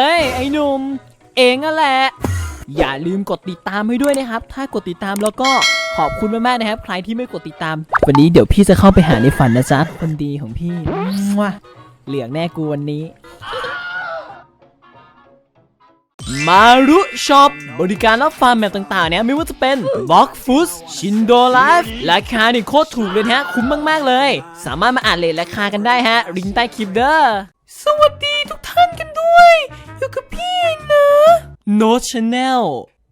เฮ้ย ไอ้หนุ่ม เองนั่นแหละ อย่าลืมกดติดตามให้ด้วยนะครับ ถ้ากดติดตามแล้วก็ขอบคุณมากๆนะครับ ใครที่ไม่กดติดตาม วันนี้เดี๋ยวพี่จะเข้าไปหาในฝันนะจ๊ะ คนดีของพี่มั่วเหลืองแน่กูวันนี้ มารุช็อปบริการรับฟาร์มแบบต่างๆ เนี่ย ไม่ว่าจะเป็น b l o c k f o o d ชินโดไลฟ์ราคาเนี่โคตรถูกเลยฮะ คุ้มมากๆเลย สามารถมาอ่านเลทราคากันได้ฮะลิงก์ใต้คลิปเด้อสวัสดีทุกท่านกันด้วย No Channel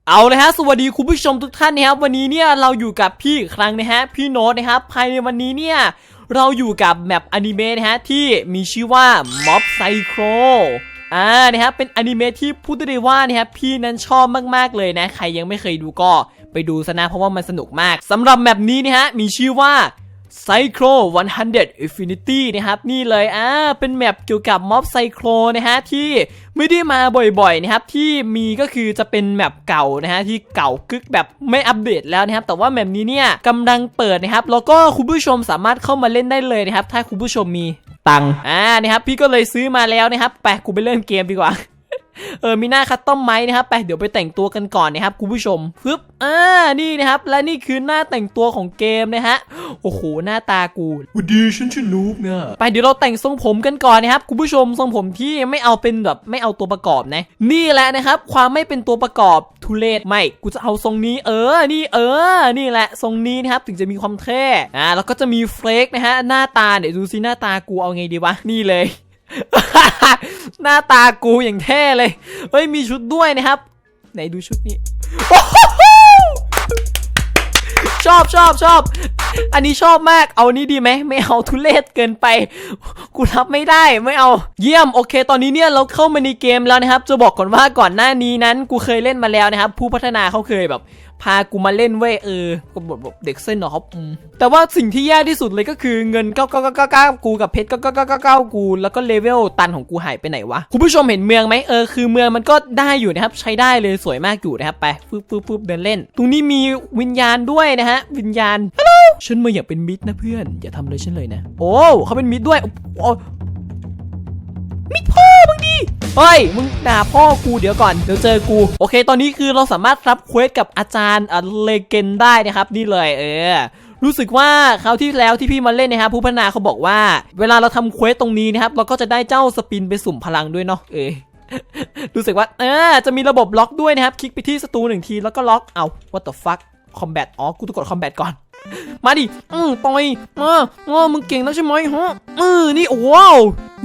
เอาเลยฮะสวัสดีคุณผู้ชมทุกท่านนะครับวันนี้เนี่ยเราอยู่กับพี่ครั้งนะฮะพี่โน้ตนะครับภายในวันนี้เนี่ยเราอยู่กับแมปอนิเมะนะฮะที่มีชื่อว่า Mob Psycho อ่านะครับเป็นอนิเมะที่พูดได้เลยว่านะครับพี่นั้นชอบมากๆเลยนะ ใครยังไม่เคยดูก็ไปดูซะนะเพราะว่ามันสนุกมากสำหรับแมปนี้นะฮะมีชื่อว่า Cyclo 100 Infinity นะครับนี่เลยอ่าเป็นแมปเกี่ยวกับม็อบไซโครนะฮะที่ไม่ได้มาบ่อยๆนะครับที่มีก็คือจะเป็นแมปเก่านะฮะที่เก่ากึกแบบไม่อัปเดตแล้วนะครับแต่ว่าแมปนี้เนี่ยกำลังเปิดนะครับแล้วก็คุณผู้ชมสามารถเข้ามาเล่นได้เลยนะครับถ้าคุณผู้ชมมีตังค์อ่านะครับพี่ก็เลยซื้อมาแล้วนะครับไปะกูไปเล่นเกมดีกว่า เออมีหน้าคัสตอมไม้นะครับไปเดี๋ยวไปแต่งตัวกันก่อนนะครับคุณผู้ชมปึ๊บอ่านี่นะครับ และนี่คือหน้าแต่งตัวของเกมนะฮะโอ้โหหน้าตากูวันดีฉันชื่อนูบนะไปเดี๋ยวเราแต่งทรงผมกันก่อนนะครับคุณผู้ชมทรงผมที่ไม่เอาเป็นแบบไม่เอาตัวประกอบนะนี่แหละนะครับ ความไม่เป็นตัวประกอบทุเลศไม่กูจะเอาทรงนี้ เออนี่เออ นี่แหละทรงนี้นะครับถึงจะมีความเท่อ่าแล้วก็จะมีเฟลกนะฮะหน้าตาเดี๋ยวดูซิหน้าตากูเอาไงดีวะนี่เลย หน้าตากูอย่างเท่เลย เฮ้ยมีชุดด้วยนะครับ ไหนดูชุดนี้ ชอบชอบชอบ อันนี้ชอบมาก เอานี้ดีไหม ไม่เอาทุเรศเกินไป กูรับไม่ได้ ไม่เอา เยี่ยม โอเค ตอนนี้เนี่ยเราเข้ามาในเกมแล้วนะครับ จะบอกก่อนว่าก่อนหน้านี้นั้น กูเคยเล่นมาแล้วนะครับ ผู้พัฒนาเขาเคยแบบ พากูมาเล่นเว้ยเออก็แบบแบบเด็กเส้นหรอครับแต่ว่าสิ่งที่แย่ที่สุดเลยก็คือเงิน9 9 9 9 9กูกับเพชร9 9 9 9 9กูแล้วก็เลเวลตันของกูหายไปไหนวะคุณผู้ชมเห็นเมืองไหมเออคือเมืองมันก็ได้อยู่นะครับใช้ได้เลยสวยมากอยู่นะครับไปฟึบฟึบฟึบเดินเล่น ตรงนี้มีวิญญาณด้วยนะฮะ วิญญาณฮัลโหลฉันมาอยากเป็นมิตรนะเพื่อนอย่าทำเลยฉันเลยนะ โอ้เขาเป็นมิตรด้วยโอ้มิดพ่อ เฮ้ย มึงด่าพ่อกูเดี๋ยวก่อน เดี๋ยวเจอกู โอเค ตอนนี้คือเราสามารถรับเควสกับอาจารย์เลเกนได้นะครับ นี่เลยเออรู้สึกว่าคราวที่แล้วที่พี่มาเล่นนะครับผู้พัฒนาเขาบอกว่า เวลาเราทำเควสตรงนี้นะครับเราก็จะได้เจ้าสปินไปสุ่มพลังด้วยเนาะเออรู้สึกว่าเออจะมีระบบล็อกด้วยนะครับ คลิกไปที่ศัตรูหนึ่งทีแล้วก็ล็อกเอา what the fuck combat อ๋อกูต้องกด combat ก่อน มาดิอืมต่อยมาอ๋อมึงเก่งแล้วใช่ไหมฮะอือนี่โอ้ว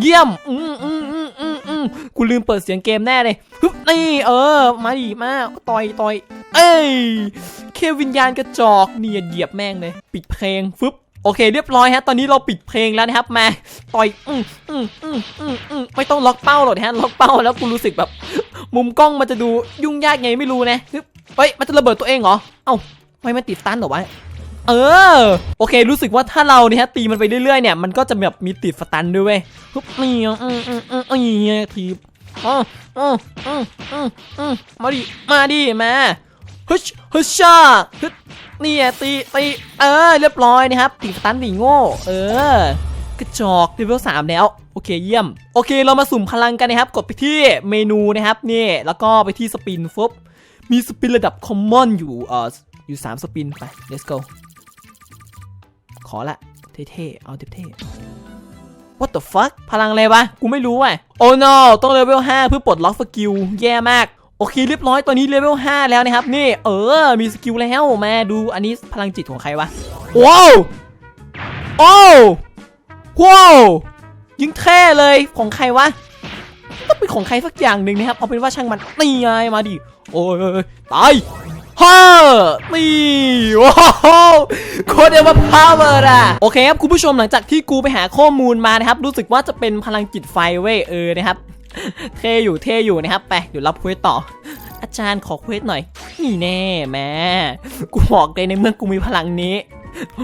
เยี่ยมอืมอืมอืมอืมอืม กูลืมเปิดเสียงเกมแน่เลยฮึนี่เออ มาดิมาต่อยต่อย เอ้ยเควิญญาณกระจอกเนี่ยเหยียบแม่งเลย ปิดเพลงฟึบโอเคเรียบร้อยฮะ ตอนนี้เราปิดเพลงแล้วนะครับมาต่อยอืมอืมอืมอืมอืมไม่ต้องล็อกเป้าหรอกนะฮะล็อกเป้าแล้วกูรู้สึกแบบ มุมกล้องมันจะดูยุ่งยากไงไม่รู้นะฮึบเฮ้ยมันจะระเบิดตัวเองเหรอเอ้าทำไมมันติดตันหรอวะ เออ โอเค รู้สึกว่าถ้าเราเนี่ยฮะตีมันไปเรื่อยๆเนี่ยมันก็จะแบบมีติดสตันด้วยเว้ยฮึบนี่อืมอืมอืมอืมทีอ๋ออืมอืมอืมอืมมาดิมาดิมาฮึชฮึชาฮึนี่ตีตีเออเรียบร้อยนะครับติดสตันดิโง่เออกระจอกเลเวลสามแล้ว โอเคเยี่ยม โอเคเรามาสุ่มพลังกันนะครับ กดไปที่เมนูนะครับนี่แล้วก็ไปที่สปินฟึบมีสปินระดับคอมมอนอยู่เอ่ออยู่ 3 สปินไป let's go ขอละ เท่ๆ เอาเท่ๆ what the fuck พลังอะไรวะ กูไม่รู้อะ oh no ต้องเลเวล5เพื่อปลดล็อกสกิล แย่มาก โอเคเรียบร้อย ตอนนี้เลเวล5แล้วนะครับ นี่ เออ มีสกิลแล้ว มาดูอันนี้พลังจิตของใครวะ ว้าวโอ้ว้าวยิงเท่เลยของใครวะต้องเป็นของใครสักอย่างหนึ่งนะครับ เอาเป็นว่าช่างมันนี่ไงมาดิ โอ้ยตาย ฮ่านี่ว้าวโคตรเอวพาวเวอร์อะโอเคครับคุณผู้ชมหลังจากที่กูไปหาข้อมูลมานะครับ รู้สึกว่าจะเป็นพลังจิตไฟเว้ยเออนะครับเท่อยู่เท่อยู่นะครับไปเดี๋ยวรับเควสต่อ อาจารย์ขอเควสหน่อย นี่แน่แม่กูบอกเลยในเมื่อกูมีพลังนี้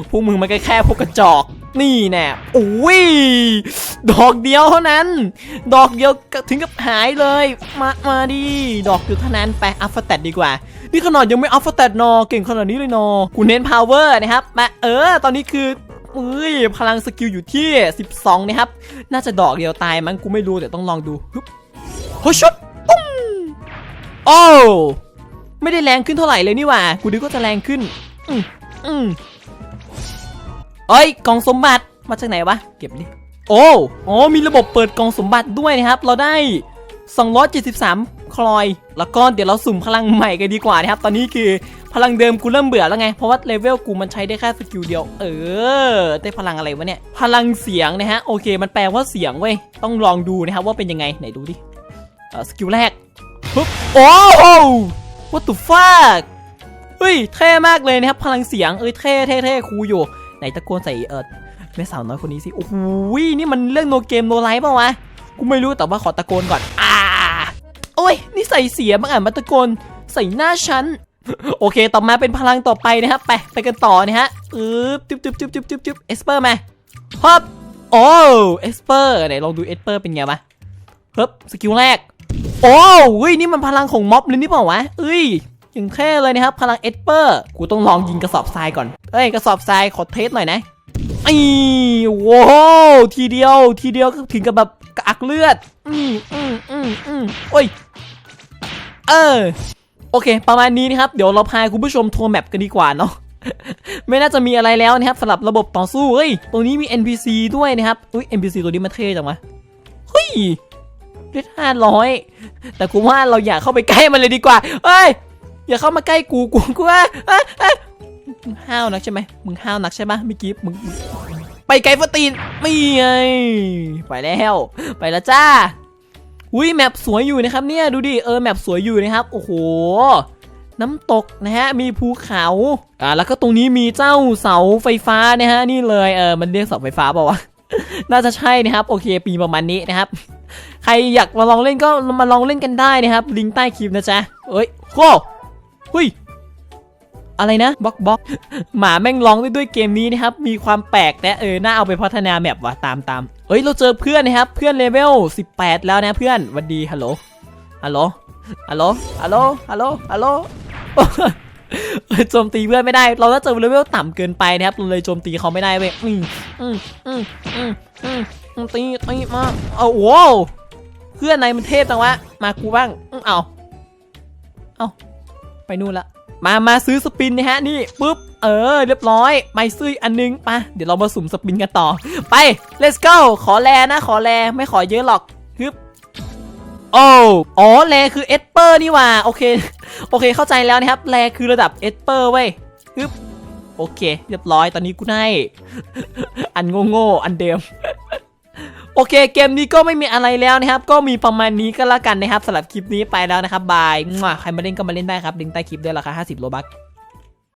พวกมึงมันก็แค่พวกกระจอก นี่แน่โอ้ยดอกเดียวเท่านั้น ดอกเดียวก็ถึงกับหายเลย มามาดิดอกเดียวเท่านั้นไปอัฟเฟตดีกว่า นี่ขนาดยังไม่อัฟเฟตนอเก่งขนาดนี้เลยนอกูเน้นพาวเวอร์นะครับมาเออ ตอนนี้คือเอ้ยพลังสกิลอยู่ที่ 12 นะครับ น่าจะดอกเดียวตายมั้งกูไม่รู้แต่ต้องลองดูฮึบโฮชุดปุ้งโอ้ไม่ได้แรงขึ้นเท่าไหร่เลยนี่หว่า กูนึกว่าจะแรงขึ้น อืมอืม เอ้ยกล่องสมบัติมาจากไหนวะเก็บดิโอ้อ๋มีระบบเปิดกล่องสมบัติด้วยนะครับ เราได้ 273 คลอย แล้วก็เดี๋ยวเราสุ่มพลังใหม่กันดีกว่านะครับ ตอนนี้คือพลังเดิมกูเริ่มเบื่อแล้วไง เพราะว่าเลเวลกูมันใช้ได้แค่สกิลเดียว เออ ได้พลังอะไรวะเนี่ย พลังเสียงนะฮะ โอเค มันแปลว่าเสียงเว้ย ต้องลองดูนะครับว่าเป็นยังไง ไหนดูดิ เออสกิลแรกปึ๊บ โอ้โห what the fuck เฮ้ย เท่มากเลยนะครับ พลังเสียง เอ้ย เท่เท่เท่คูลอยู่ ไหนตะโกนใส่เออแม่สาวน้อยคนนี้สิ โอ้โหนี่มันเรื่องโนเกมโนไลฟ์ป่าวะ กูไม่รู้แต่ว่าขอตะโกนก่อน อ่า โอ้ย นี่ใส่เสียงบางอ่านมาตะโกนใส่หน้าฉัน โอเค ต่อมาเป็นพลังต่อไปนะครับ ไป ไปกันต่อนะฮะอึ๊บจุ๊บจุ๊บจุ๊บจุ๊บจุ๊บจุ๊บเอสเปอร์มาฮึบโอ้เอสเปอร์ไหนลองดูเอสเปอร์เป็นไงวะฮึบสกิลแรก โอ้ยนี่มันพลังของม็อบเลยนี่เปล่าวะเอ้ย อย่างแค่เลยนะครับพลังเอสเปอร์ กูต้องลองยิงกระสอบทรายก่อน เอ้ยกระสอบทรายขอเทสหน่อยนะไอ้ว้าวทีเดียวทีเดียวก็ถึงกับแบบกระอักเลือด อืมอืมอืมอืมโอ้ย เออ โอเค ประมาณนี้นะครับ เดี๋ยวเราพาคุณผู้ชมทัวร์แมปกันดีกว่าเนาะไม่น่าจะมีอะไรแล้วนะครับสำหรับระบบต่อสู้เฮ้ยตรงนี้มี NPC ด้วยนะครับอุ้ย NPC ตัวนี้มันเท่จังวะเฮ้ยเลือดห้าร้อยแต่กูว่าเราอยากเข้าไปใกล้มันเลยดีกว่าเอ้ย อย่าเข้ามาใกล้กูกูกูว่าเอ้ยเอ้ยมึงห้าวนักใช่ไหมมึงห้าวนักใช่ปะเมื่อกี้มึงไปไกลฟตีนไม่ไงไปแล้วไปแล้วจ้าอุ้ยแมปสวยอยู่นะครับเนี่ยดูดิเออแมปสวยอยู่นะครับโอ้โหน้ำตกนะฮะมีภูเขาอ่าแล้วก็ตรงนี้มีเจ้าเสาไฟฟ้านะฮะนี่เลยเออมันเรียกเสาไฟฟ้าเปล่าวะน่าจะใช่นะครับโอเค ปีประมาณนี้นะครับ ใครอยากมาลองเล่นก็มาลองเล่นกันได้นะครับ ลิงก์ใต้คลิปนะจ๊ะเอ้ยโค้ หุยอะไรนะบล็อกบล็อกหมาแม่งร้องได้ด้วยเกมนี้นะครับ มีความแปลกนะเออน่าเอาไปพัฒนาแมปว่ะตามตามเอ้ยเราเจอเพื่อนนะครับ เพื่อนเลเวล18 แล้วนะเพื่อนวันดีฮัลโหลฮัลโหลฮัลโหลฮัลโหลฮัลโหลฮัลโหลเอ้ยโจมตีเพื่อนไม่ได้ เราถ้าเจอเลเวลต่ำเกินไปนะครับเราเลยโจมตีเขาไม่ได้เว้ยอืมอืมอืมอืมอืมตีตีมาเอาโว้เพื่อนนายมันเทพจังวะมากูบ้างเอาเอา ไปนู่นละ มามาซื้อสปินนะฮะนี่ปุ๊บเออ เรียบร้อยไม่ซื้ออันนึงไปเดี๋ยวเรามาสุ่มสปินกันต่อ ไป let's go ขอแลนะ ขอแลไม่ขอเยอะหรอกฮึบโอ้อ๋อแลคือเอสเปอร์นี่ว่าโอเคโอเคเข้าใจแล้วนะครับแลคือระดับเอสเปอร์เว้ยฮึบโอเค เรียบร้อยตอนนี้กูได้อันโง่ๆอันเดิม โอเคเกมนี้ก็ไม่มีอะไรแล้วนะครับ ก็มีประมาณนี้ก็แล้วกันนะครับสำหรับคลิปนี้ไปแล้วนะครับบายใครมาเล่นก็มาเล่นได้ครับลิงก์ใต้คลิปด้วยราคา50โลบัค